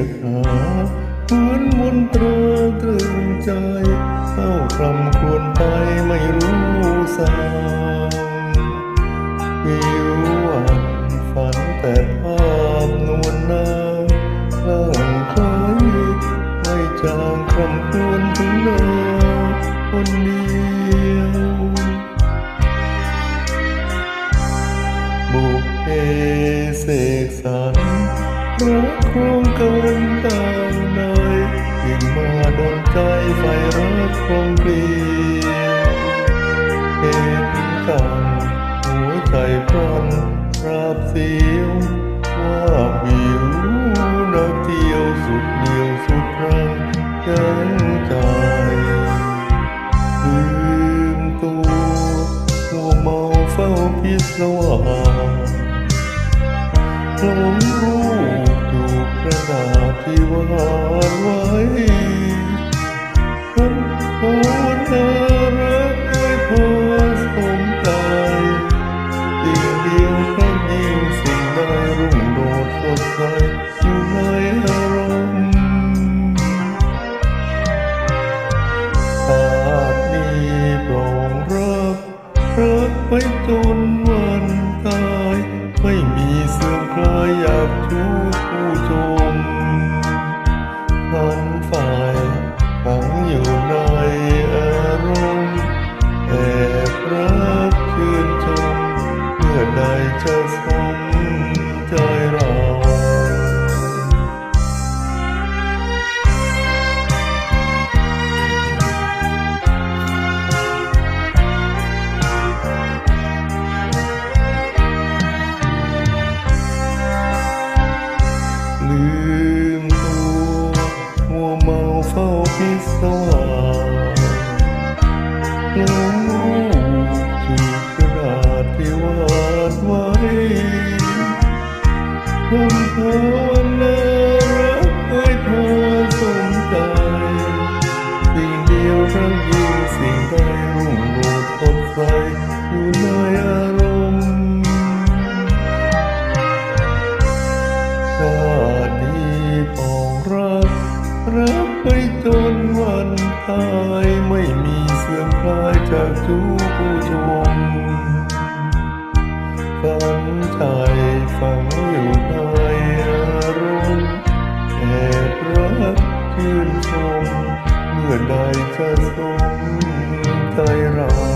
ยกหาพื้นมนตราตรึงใจเศร้าคลำควรไปไม่รู้สา รักครองกันตางในยิ่งมาดนใจไฟรักคงเปลี่ยวเห็นกันหัวใจพรันราบเสียวว่าวิวนาเที่ยวสุดเดียวสุดรังยังใจลืมตัวมัวเมาเฝ้าพิศวาสาษที่วาดไว้คำภาวนารักด้วยพอสมใจสิ่งเดียวครั้งยิ่งสิ่งใดรุ่งโรจน์สดใสอยู่ในอารมณ์ชาตินี้ปรองรักรักไว้จนวันตายไม่ เสื่อมคลายอยากชูผู้ชมพันฝ่าย เฝ้าพิศวาสหลงรูปถูกกระดาษที่วาดไว้คำภาว จากทุกผู้ชมฝันใจฝังอยู่ในอารมณ์แอบรักชื่นชม เมื่อใดจะสม